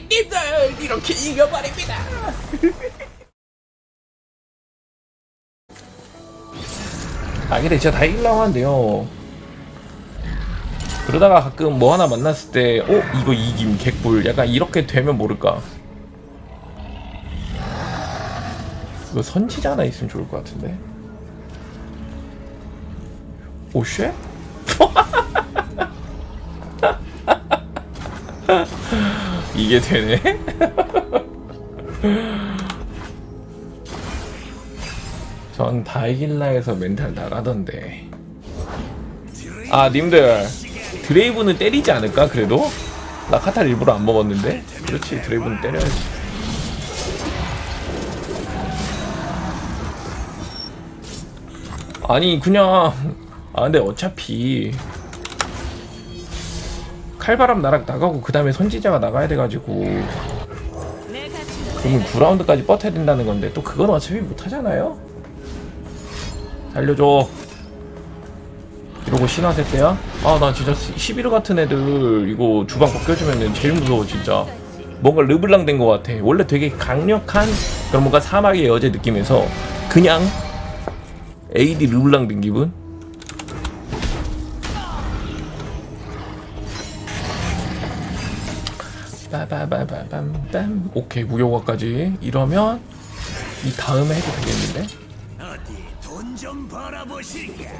님들 이렇게 이겨버립니다. 아 근데 진짜 다 일랑한데요. 그러다가 가끔 뭐 하나 만났을 때, 어 이거 이김 개꿀. 약간 이렇게 되면 모를까. 이거 선지자 하나 있으면 좋을 것 같은데. 오쉐? 이게 되네? 전 다이길라에서 멘탈 나가던데. 아, 님들. 드레이브는 때리지 않을까, 그래도? 나 카탈 일부러 안 먹었는데? 그렇지, 드레이브는 때려야지. 아니, 그냥. 아, 근데 어차피. 칼바람 나락 나가고, 그 다음에 선지자가 나가야 돼가지고. 그러면 9라운드까지 버텨야 된다는 건데, 또 그건 어차피 못하잖아요? 살려줘. 이러고 신화세 때야? 아, 나 진짜 11호 같은 애들 이거 주방 벗겨주면 제일 무서워, 진짜. 뭔가 르블랑 된 것 같아. 원래 되게 강력한 그런 뭔가 사막의 여제 느낌에서 그냥 AD 르블랑 된 기분? 빠바바바밤밤. 오케이 무효화까지. 이러면 이 다음에 해도 되겠는데? 벌어보시게.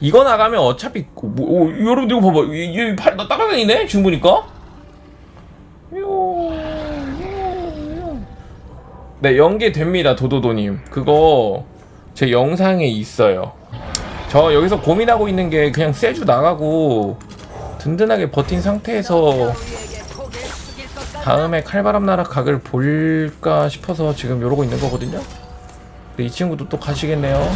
이거 나가면 어차피 뭐, 오, 여러분들 이거 봐봐. 이팔나 따라다니네? 지금 보니까? 네 연계됩니다 도도도님. 그거 제 영상에 있어요. 저 여기서 고민하고 있는 게 그냥 세주 나가고 든든하게 버틴 상태에서 다음에 칼바람 나락 각을 볼까 싶어서 지금 이러고 있는 거거든요. 근데 이 친구도 또 가시겠네요.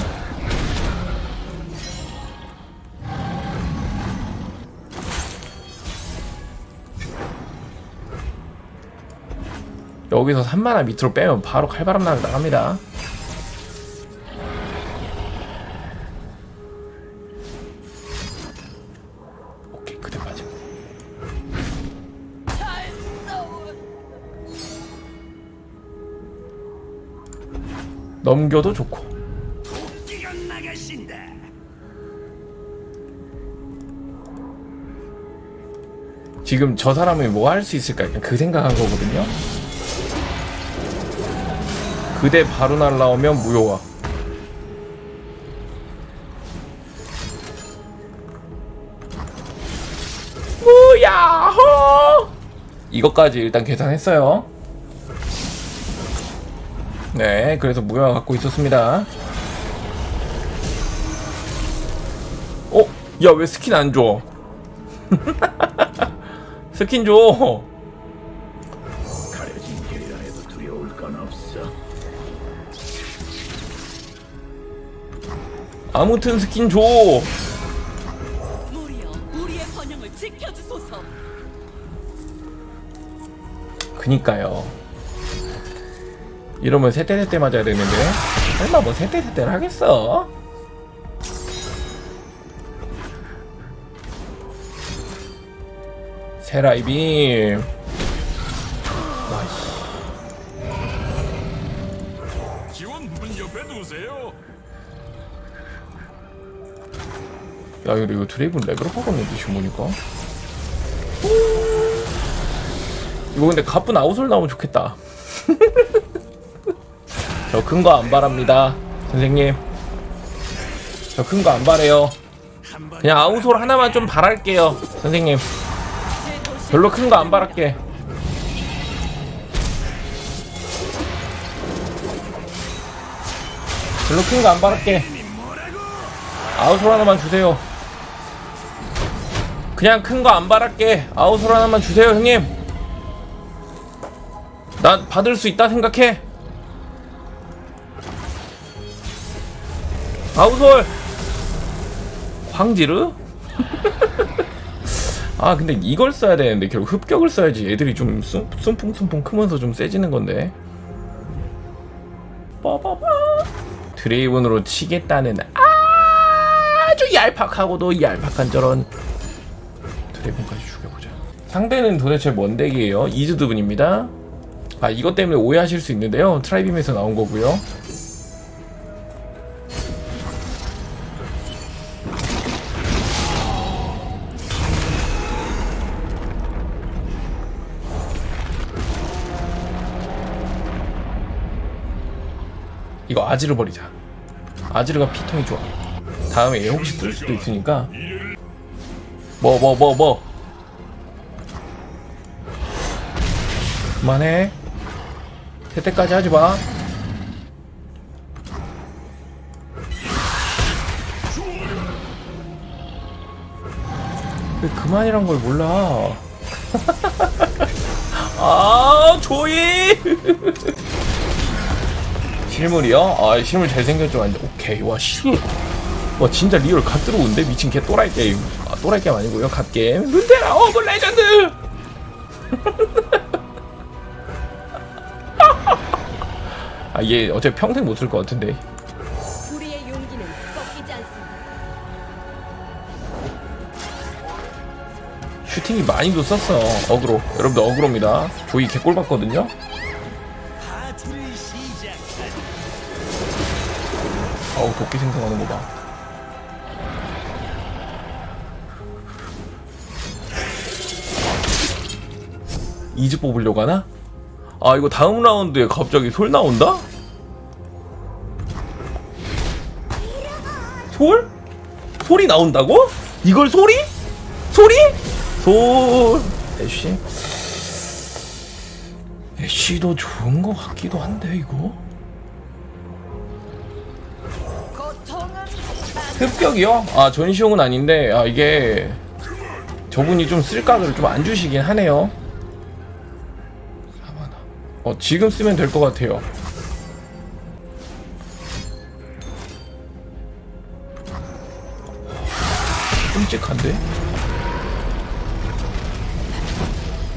여기서 3만화 밑으로 빼면 바로 칼바람 나락 나갑니다 넘겨도 좋고. 지금 저 사람이 뭐 할 수 있을까 그 생각한 거거든요. 그대 바로 날라오면 무효화. 무야호! 이것까지 일단 계산했어요 네 그래서 무효화 갖고 있었습니다 어? 야 왜 스킨 안 줘? 스킨 줘. 가려진 길이라 해도 두려울 건 없어. 아무튼 스킨 줘. 무리여 우리의 번영을 지켜주소서. 그니까요. 이러면 세대세대 맞아야 되는데. 설마 뭐 세대세대를 하겠어? 세라이빔. 야, 근데 이거 드레이븐 레벨업 하겠는데, 지금 보니까. 이거 근데 가쁜 아웃솔 나오면 좋겠다. 저 큰 거 안 바랍니다. 선생님. 저 큰 거 안 바래요. 그냥 아웃솔 하나만 좀 바랄게요. 선생님. 별로 큰 거 안 바랄게. 별로 큰 거 안 바랄게. 아웃솔 하나만 주세요. 그냥 큰 거 안 바랄게. 아웃솔 하나만 주세요, 형님. 난 받을 수 있다 생각해. 아웃솔. 황지르? 아 근데 이걸 써야 되는데 결국 흡격을 써야지 애들이 좀 숨- 숨풍숨풍 크면서 좀 세지는 건데 빠바바 드레이븐으로 치겠다는 아주 얄팍하고도 얄팍한 저런 드래곤까지 죽여보자. 상대는 도대체 뭔 덱이에요? 이즈드분입니다. 아 이것 때문에 오해하실 수 있는데요. 트라이빔에서 나온 거고요. 이거 아지르 버리자. 아지르가 피통이 좋아. 다음에 얘 혹시 쓸 수도 있으니까. 뭐 뭐 뭐 뭐. 그만해. 태태까지 하지 마. 왜 그만이란 걸 몰라? 아 조이. 실물이요? 아 실물 잘생겼죠 완전 오케이. 와 실물 와 진짜 리얼 갓 들어오는데? 미친 개 또라이 게임 아 또라이 게임 아니고요? 갓 게임? 룬테라 어그 레전드! 아 얘 어차피 평생 못 쓸 것 같은데. 우리의 용기는 꺾이지 않습니다. 슈팅이 많이도 썼어. 어그로. 여러분들 어그로입니다. 조이 개꼴 봤거든요 도끼 생성하는 거 봐 이즈 뽑으려고 하나? 아 이거 다음 라운드에 갑자기 솔 나온다? 솔? 솔이 나온다고? 이걸 솔이? 솔이? 솔 애쉬 애쉬도 좋은 거 같기도 한데 이거 습격이요? 아 전시용은 아닌데 아 이게 저분이 좀 쓸각을 좀 안 주시긴 하네요. 4만원. 어 지금 쓰면 될 것 같아요. 끔찍한데?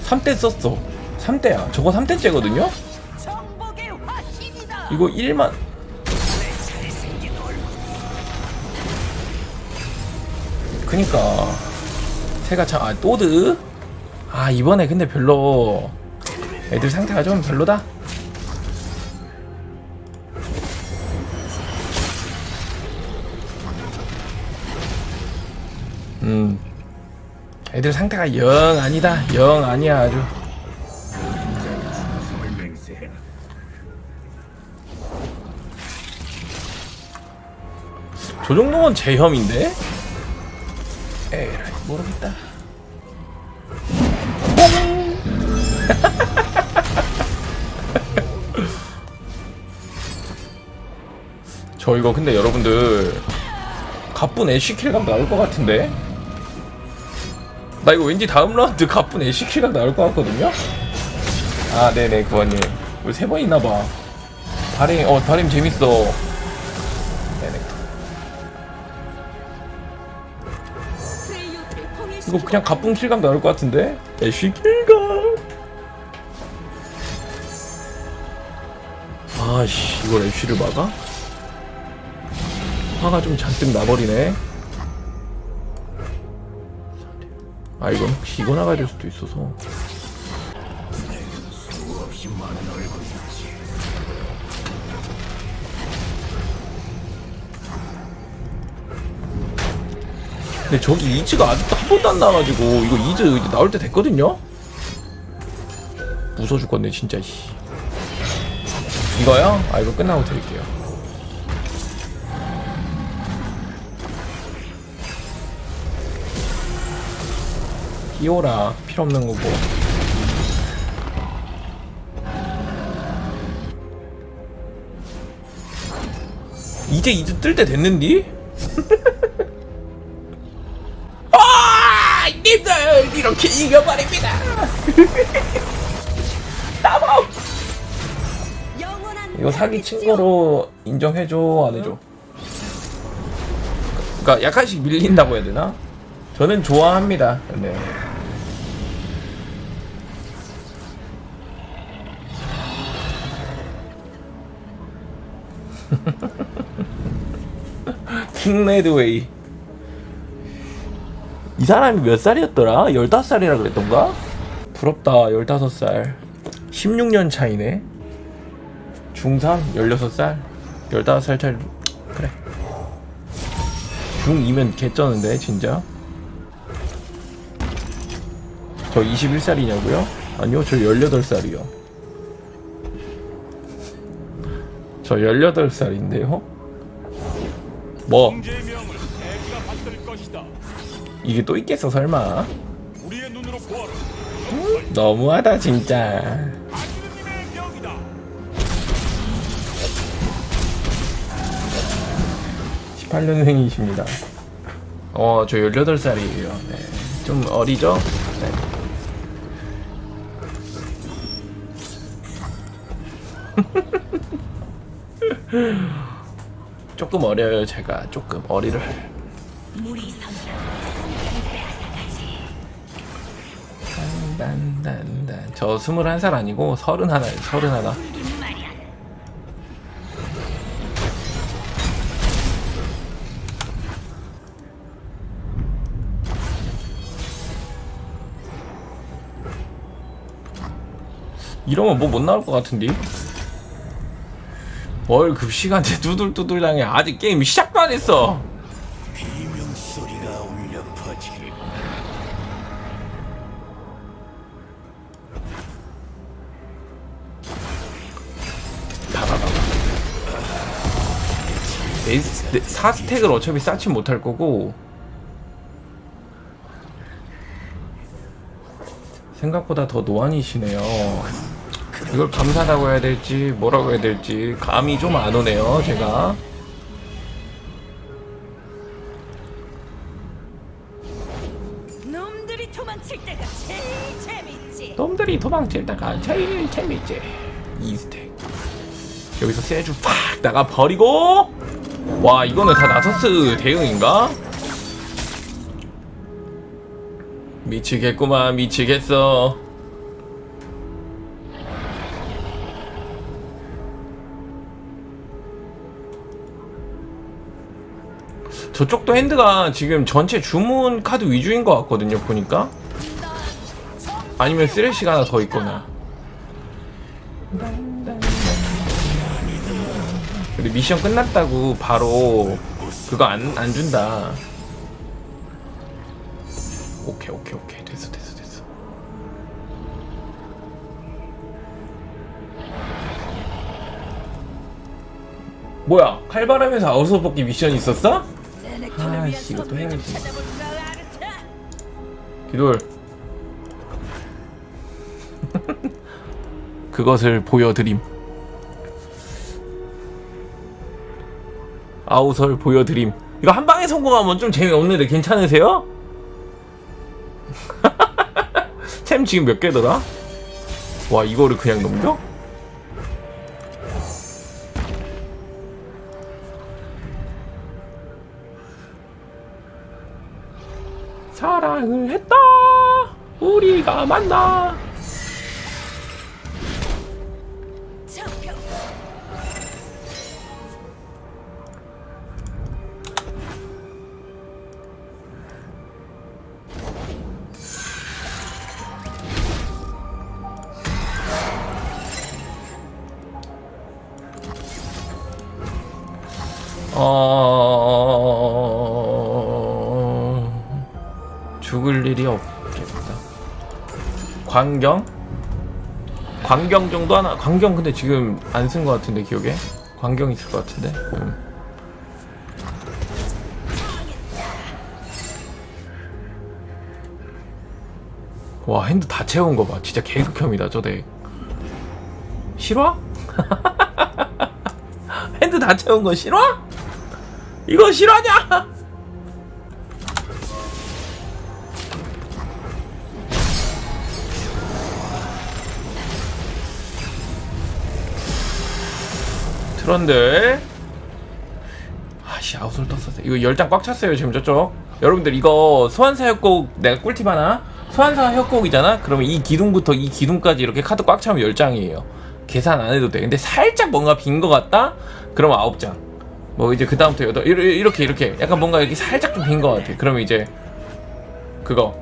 3대 썼어. 3대야. 저거 3대째거든요? 정복의 화신이다. 이거 1만 그니까. 새가 참 아 또드? 아 이번에 근데 별로 애들 상태가 좀 별로다? 음. 애들 상태가 영 아니다. 영 아니야 아주. 저 정도면 제혐인데? 모르겠다. 저 이거 근데 여러분들 가쁜 애쉬킬각 나올 것 같은데? 나 이거 왠지 다음 라운드 가쁜 애쉬킬각 나올 것 같거든요? 아 네네 구원님 우리 세 번 있나봐 다림 어 다림 재밌어 네네 이거 그냥 가쁜 킬각 나올 것 같은데? 애쉬 킬각 아씨 이걸 애쉬를 막아? 화가 좀 잔뜩 나버리네 아 이건 혹시 이거 나가야 될 수도 있어서 근데 저기 이즈가 아직도 한 번도 안 나와가지고 이거 이즈 이제 나올 때 됐거든요? 무서 죽겠네 진짜 씨. 이거요? 아 이거 끝나고 드릴게요 끼워라 필요 없는 거고 이제 이제 뜰 때 됐는디? 이렇게 이겨버립니다. 따봉. 이거 사기 친 거로 인정해줘 안 해줘? 그러니까 약간씩 밀린다고 해야 되나? 저는 좋아합니다. 네. 킹레드웨이 이 사람이 몇 살이었더라? 15살이라 그랬던가? 부럽다 15살 16년 차이네 중3 16살 15살 차이 그래 중2면 개쩌는데 진짜 저 21살이냐고요? 아니요 저 18살이요 저 18살인데요? 뭐 이게 또 있겠어 설마. 너무하다 진짜 아기르님의 명이다. 18년생이십니다 어 저 18살이에요 네. 좀 어리죠? 네. 조금 어려요 제가 조금 어리를 단단단단 저 21살 아니고 31살 31 이러면 뭐 못 나올 것 같은데? 뭘 급시간대 두들두들 당해. 아직 게임 시작도 안 했어 4스택을 어차피 쌓지 못할 거고. 생각보다 더 노안이시네요. 이걸 감사하다고 해야 될지 뭐라고 해야 될지 감이 좀 안 오네요 제가. 놈들이 도망칠 때가 제일 재밌지. 놈들이 도망칠 때가 제일 재밌지. 2스택. 여기서 세주 팍 나가 버리고 와 이거는 다 나서스 대응인가? 미치겠구만 미치겠어. 저쪽도 핸드가 지금 전체 주문 카드 위주인 것 같거든요 보니까. 아니면 쓰레쉬가 하나 더 있거나 근데 미션 끝났다고 바로 그거 안, 안 준다. 오케이 오케이 오케이. 됐어 됐어 됐어. 뭐야? 칼바람에서 아웃서 뽑기 미션 있었어? 아이씨, 이것도 해야지. 기돌. 그것을 보여드림 아우설 보여드림 이거 한 방에 성공하면 좀 재미없는데 괜찮으세요? 챔 지금 몇 개더라? 와 이거를 그냥 넘겨? 사랑을 했다 우리가 만나 광경? 광경 정도 하나? 광경 근데 지금 안 쓴 것 같은데 기억에? 광경 있을 것 같은데. 음. 와 핸드 다 채운 거 봐. 진짜 개극혐이다 저 덱. 싫어? 핸드 다 채운 거 싫어? 이거 싫어하냐? 트런들 아씨 아웃솔 떴었어 이거 10장 꽉 찼어요 지금 저쪽. 여러분들 이거 소환사 협곡 내가 꿀팁 하나? 소환사 협곡이잖아? 그러면 이 기둥부터 이 기둥까지 이렇게 카드 꽉 차면 10장이에요. 계산 안 해도 돼. 근데 살짝 뭔가 빈거 같다? 그러면 9장. 뭐 이제 그 다음부터 여덟 이렇게 이렇게 이렇게. 약간 뭔가 여기 살짝 좀 빈 것 같아. 그러면 이제 그거.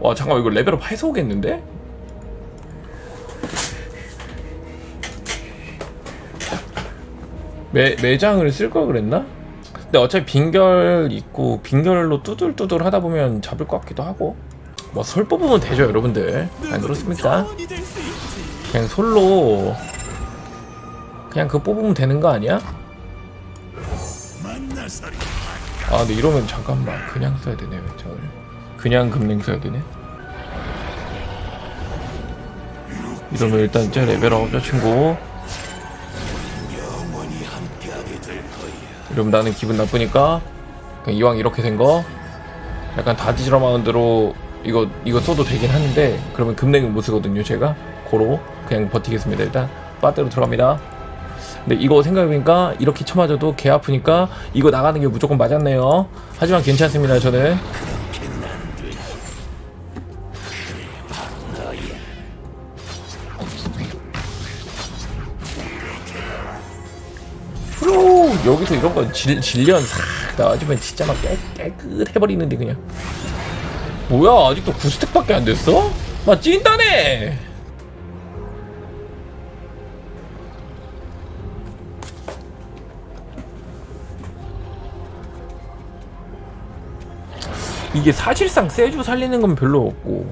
와 잠깐만 이거 레벨업 해서 오겠는데? 매, 매장을 쓸 걸 그랬나? 근데 어차피 빈결 있고 빈결로 뚜들뚜들 하다 보면 잡을 것 같기도 하고 뭐 솔 뽑으면 되죠 여러분들 안 그렇습니까? 그냥 솔로 그냥 그거 뽑으면 되는 거 아니야? 아 근데 이러면 잠깐만 그냥 써야 되네 저를 그냥 금냉 써야 되네 이러면 일단 이제 레벨업 저 친구 이러면 나는 기분 나쁘니까 그냥 이왕 이렇게 된 거? 약간 다지지러 마운드로 이거 이거 써도 되긴 하는데 그러면 금냉은 못 쓰거든요 제가. 고로. 그냥 버티겠습니다 일단. 빠대로 들어갑니다. 근데 이거 생각해보니까 이렇게 쳐맞아도 개 아프니까 이거 나가는 게 무조건 맞았네요. 하지만 괜찮습니다 저는 여기서 이런 거 질, 질련 싹 나와주면 진짜 막 깨, 깨끗해버리는데 그냥. 뭐야 아직도 9스택밖에 안 됐어? 막 찐다네! 이게 사실상 세주 살리는 건 별로 없고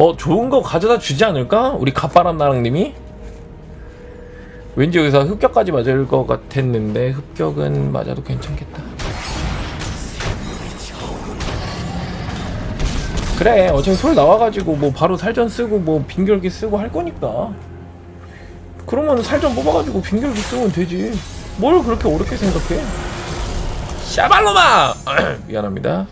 뭐 좋은 거 가져다 주지 않을까? 우리 갓바람 나랑님이? 왠지 여기서 흡격까지 맞을 것 같았는데 흡격은 맞아도 괜찮겠다. 그래 어차피 솔 나와가지고 뭐 바로 살전 쓰고 뭐 빈결기 쓰고 할 거니까 그러면 살전 뽑아가지고 빈결기 쓰면 되지 뭘 그렇게 어렵게 생각해 샤발로마 미안합니다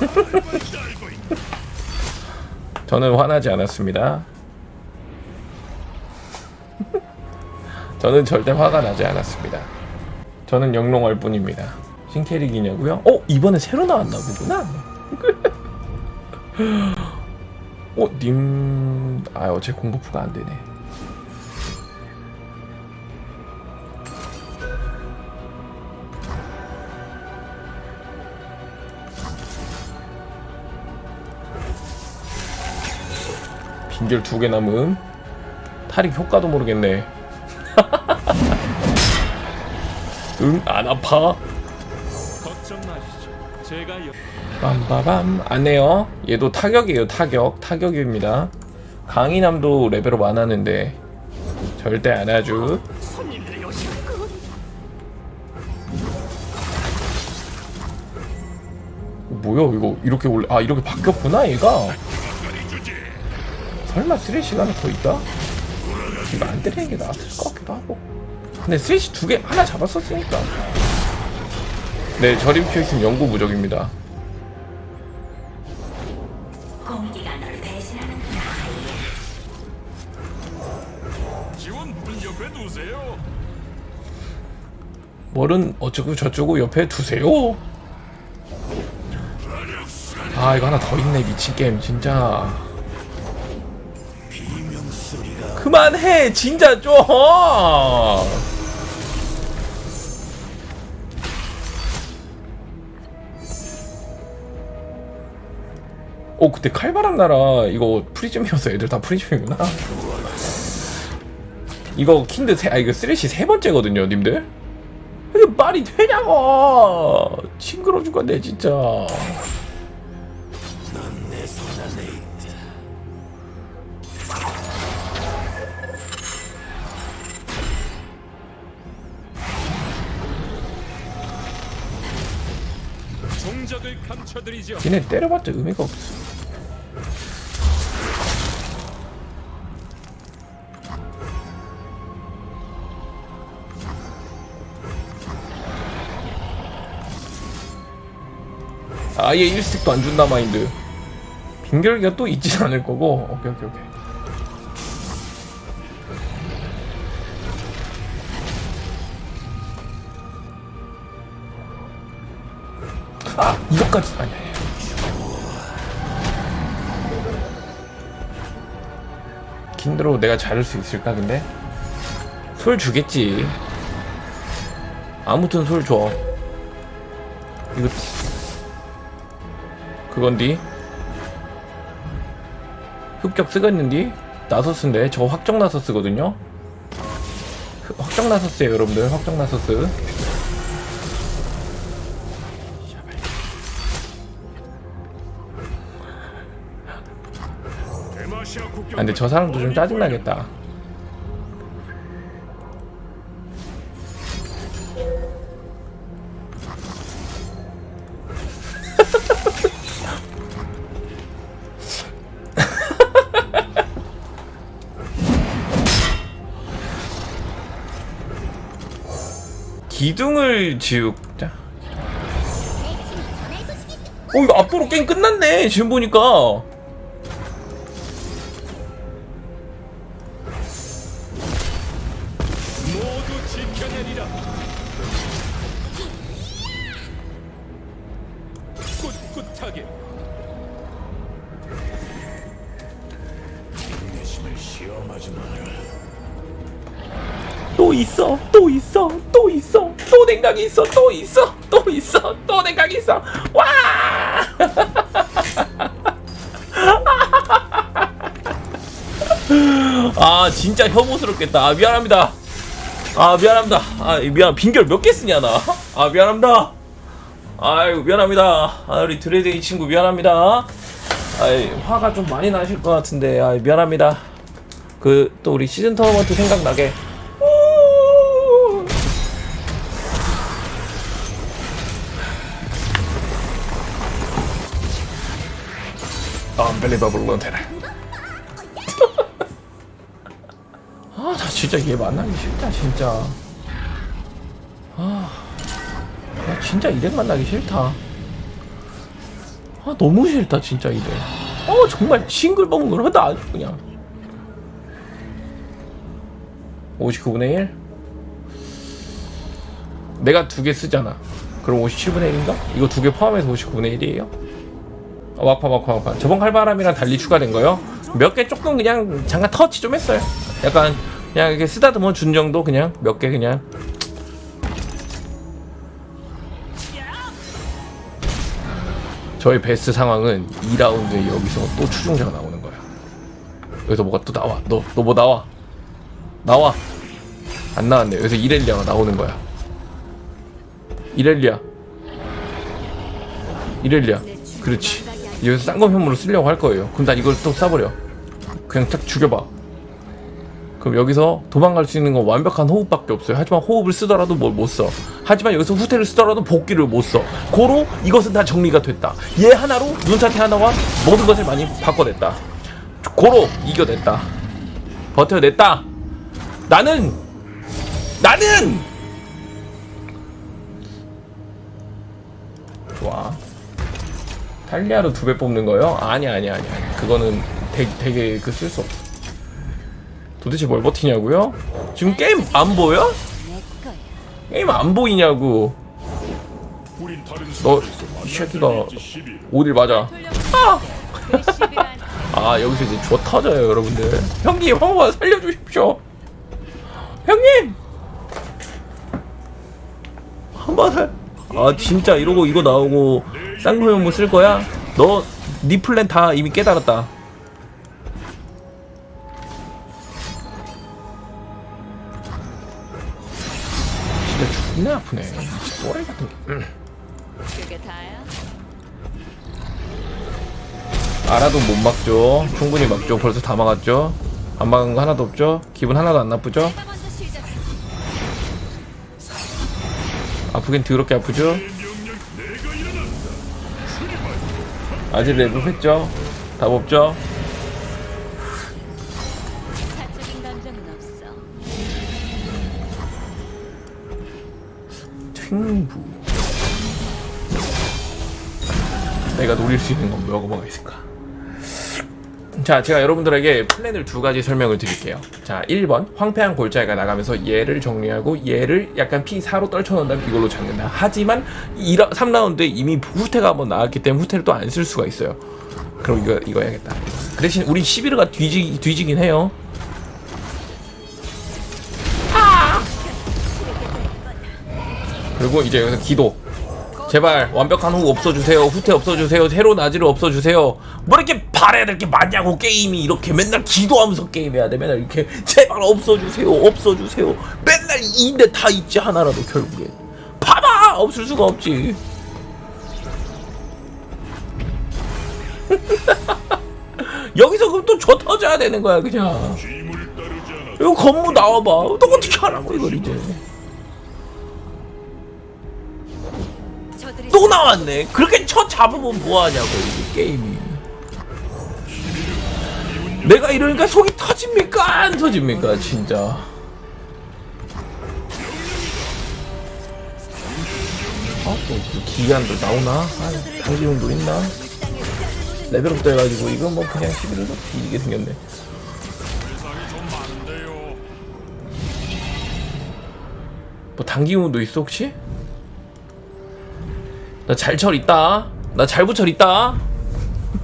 저는 화나지 않았습니다. 저는 절대 화가 나지 않았습니다. 저는 영롱할 뿐입니다. 신캐릭이냐고요? 어 이번에 새로 나왔나 보구나. 어 님, 아 어제 공부프가 안 되네. 빈결 두 개 남음. 탈익 효과도 모르겠네. 응, 안 아파. 빰빠밤. 안 해요. 얘도 타격이에요, 타격. 타격입니다. 강인함도 레벨업 안 하는데. 절대 안 하죠. 뭐야, 이거 이렇게 올래. 아, 이렇게 바뀌었구나, 얘가. 설마 하나 더 있다? 이거 안 때리는 게 나았을 것 같기도 하고. 근데 쓰레쉬 두 개, 하나 잡았었으니까. 네, 저림표 있으면 영구 무적입니다. 공기가 널 배신하는구나. 지원 문 옆에 두세요. 뭘은 어쩌고 저쩌고 옆에 두세요. 아 이거 하나 더 있네 미친 게임 진짜. 그만해 진짜 좀. 어 그때 칼바람 나라 이거 프리즘이어서 애들 다 프리즘이구나. 이거 킨드 세, 아 이거 쓰레쉬 세 번째거든요, 님들. 이게 말이 되냐고! 징그러 죽겠네 진짜. 얘네 때려봤자 의미가 없어. 아예 1스틱도 안 준다 마인드. 빈결기가 또 있진 않을 거고. 오케이 오케이 오케이. 아 이것까지 아니 아 킨드로 내가 자를 수 있을까 근데? 솔 주겠지 아무튼 솔 줘. 이거 그건디? 흡격 쓰겠는디? 나서스인데 저거 확정 나서스거든요? 흑- 확정 나서스에요 여러분들 확정 나서스 아 근데 저 사람도 좀 짜증나겠다. 기둥을 지우자. 어 이거 앞으로 게임 끝났네. 지금 보니까 또 있어 또 있어 또 있어 또 생각이 있어 또 있어 또 있어 또 생각이 있어. 와! 아 진짜 혐오스럽겠다. 아 미안합니다. 아 미안합니다. 아 미안 빈결 몇 개 쓰냐 나 아 미안합니다. 아유 미안합니다. 아 우리 드레데이 친구 미안합니다. 아이 화가 좀 많이 나실 것 같은데 아 미안합니다 그 또 우리 시즌 토너먼트 생각나게 Unbelievable Lantern. 아, 나 진짜 얘 만나기 싫다, 진짜. 아, 나 진짜 이렉 만나기 싫다. 아, 너무 싫다, 진짜 이렉. 어, 정말 싱글벙글 하다 아주 그냥. 59분의 1? 내가 두 개 쓰잖아. 그럼 57분의 1인가? 이거 두 개 포함해서 59분의 1이에요? 어, 막파 막파 막파 저번 칼바람이랑 달리 추가된 거요 몇 개 조금 그냥 잠깐 터치 좀 했어요 약간 그냥 이렇게 쓰다듬어 준 정도 그냥 몇 개 그냥 저의 베스트 상황은 2라운드에 여기서 또 추종자가 나오는 거야 여기서 뭐가 또 나와 너 너 뭐 나와 나와. 안 나왔네. 여기서 이렐리아가 나오는 거야. 이렐리아. 이렐리아. 그렇지. 여기서 쌍검 현물을 쓰려고 할 거예요. 그럼 난 이걸 또 쏴버려. 그냥 딱 죽여봐. 그럼 여기서 도망갈 수 있는 건 완벽한 호흡밖에 없어요. 하지만 호흡을 쓰더라도 뭘 못 써. 하지만 여기서 후퇴를 쓰더라도 복귀를 못 써. 고로 이것은 다 정리가 됐다. 얘 하나로 눈사태 하나와 모든 것을 많이 바꿔냈다. 고로 이겨냈다. 버텨냈다 나는 나는 좋아 탈리아로 두 배 뽑는 거요? 아니 아니 아니 아니 그거는 되게, 되게 그 쓸 수 없어 도대체 뭘 버티냐고요? 지금 게임 안 보여? 게임 안 보이냐고 너 11. 어딜 맞아 그 11안 아 여기서 이제 줘 터져요 여러분들 형님 한 번만 살려주십시오 형님! 한번 아 진짜 이러고 이거 나오고 쌍꺼풀 뭐쓸 거야? 너 네 플랜 다 이미 깨달았다. 진짜 존나 아프네. 또라이 같은 게? 알아도 못 막죠. 충분히 막죠. 벌써 다 막았죠. 안 막은 거 하나도 없죠. 기분 하나도 안 나쁘죠 아프긴 더럽게 아프죠? 아직 랩업했죠? 답 없죠. 탱부. 내가 노릴 수 있는 건 뭐가 뭐가 있을까 자, 제가 여러분들에게 플랜을 두 가지 설명을 드릴게요. 자, 1번 황폐한 골짜기가 나가면서 얘를 정리하고 얘를 약간 P4로 떨쳐놓은 다음 이걸로 잡는다. 하지만 1, 3라운드에 이미 후퇴가 한번 나왔기 때문에 후퇴를 또 안 쓸 수가 있어요. 그럼 이거 이거 해야겠다. 그 대신 우리 11호가 뒤지 뒤지긴 해요. 그리고 이제 여기서 기도. 제발 완벽한 후 없어주세요. 후퇴 없어주세요. 새로운 아지를 없어주세요. 뭐 이렇게 바래야 될 게 많냐고 게임이 이렇게 맨날 기도하면서 게임해야 돼. 맨날 이렇게 제발 없어주세요. 없어주세요. 맨날 이인데 다 있지 하나라도 결국에 봐봐 없을 수가 없지. 여기서 그럼 또 저 터져야 되는 거야 그냥. 이거 건무 나와봐. 너 어떻게 하라고 이걸 이제 또 나왔네. 그렇게 쳐 잡으면 뭐하냐고 이게 게임이. 내가 이러니까 속이 터집니까? 안 터집니까 진짜? 아또 그 기한도 나오나? 아 당기운도 있나? 레벨업도 해가지고 이거 뭐 그냥 11을 이기게 생겼네. 뭐 단기운도 있어 혹시? 나 잘 철 있다. 나 잘 부철 있다.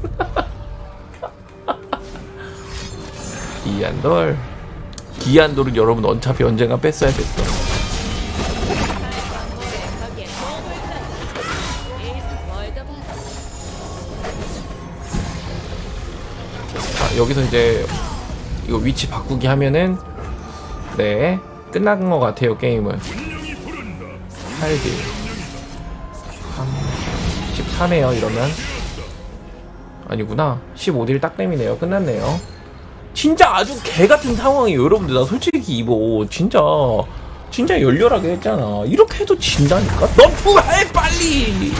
기한돌. 기한돌은 여러분 어차피 언젠가 뺐어야 됐어. 자, 여기서 이제 이거 위치 바꾸기 하면은 네 끝난 것 같아요 게임은. 8딜 13에요 이러면. 아니구나. 15딜 딱 땜이네요. 끝났네요. 진짜 아주 개같은 상황이에요 여러분들. 나 솔직히 이거 진짜 진짜 열렬하게 했잖아. 이렇게 해도 진다니까? 너프해 빨리